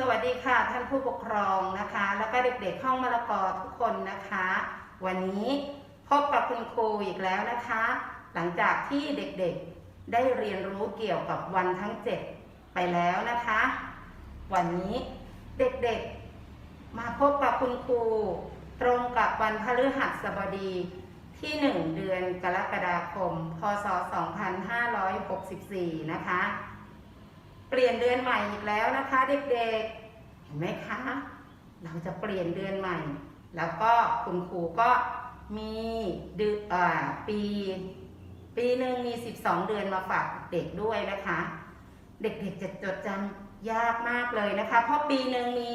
สวัสดีค่ะท่านผู้ปกครองนะคะ แล้วก็เด็กๆห้องมะละกอทุกคนนะคะ วันนี้พบกับคุณครูอีกแล้วนะคะ หลังจากที่เด็กๆได้เรียนรู้เกี่ยวกับวันทั้ง 7 ไปแล้วนะคะ วันนี้เด็กๆมาพบกับคุณครูตรงกับวันพฤหัสบดีที่ 1 เดือนกรกฎาคม พศ 2564 นะคะ ลี่ยนเดือนใหม่อีกแล้วนะคะ เด็กๆ เห็นไหมคะ เราจะเปลี่ยนเดือนใหม่ แล้วก็คุณครูก็มีเดือนปี ปีหนึ่งมี 12 เดือนมาฝากเด็กด้วยนะคะ เด็กๆจะจดจำยากมากเลยนะคะ เพราะปีหนึ่งมี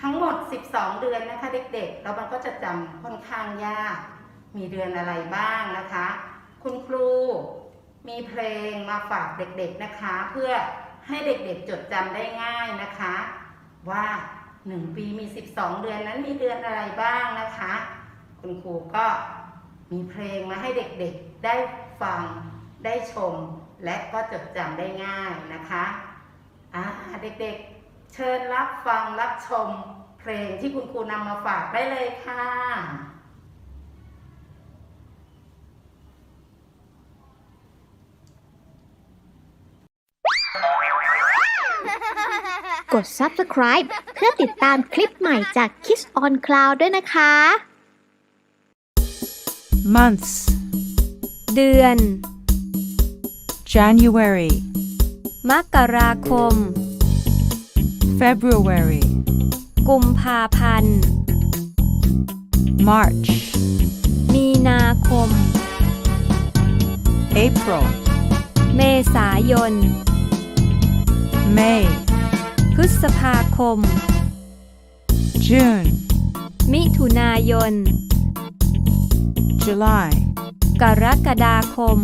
ทั้งหมด 12 เดือนนะคะ เด็กๆ แล้วมันก็จะจำค่อนข้างยาก มีเดือนอะไรบ้างนะคะ คุณครูมีเพลงมาฝากเด็กๆนะคะ เพื่อ ให้เด็กๆจดจำได้ง่ายนะคะ ว่าหนึ่งปีมี 12 เดือนนั้นมีเดือนอะไรบ้างนะคะ คุณครูก็มีเพลงมาให้เด็กๆได้ฟังได้ชม และก็จดจำได้ง่ายนะคะอ่าเด็กๆ เชิญรับฟังรับชมเพลงที่คุณครูนำมาฝากได้เลยค่ะ กด subscribe เพื่อติดตามคลิปใหม่จาก Kiss on Cloud ด้วยนะคะ months เดือน January มกราคม February กุมภาพันธ์ March มีนาคม April เมษายน May พฤษภาคม June มิถุนายน July กรกฎาคม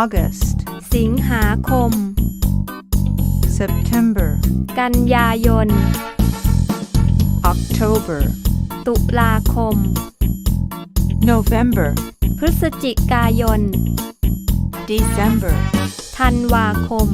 August สิงหาคม September กันยายน October ตุลาคม November พฤศจิกายน December ธันวาคม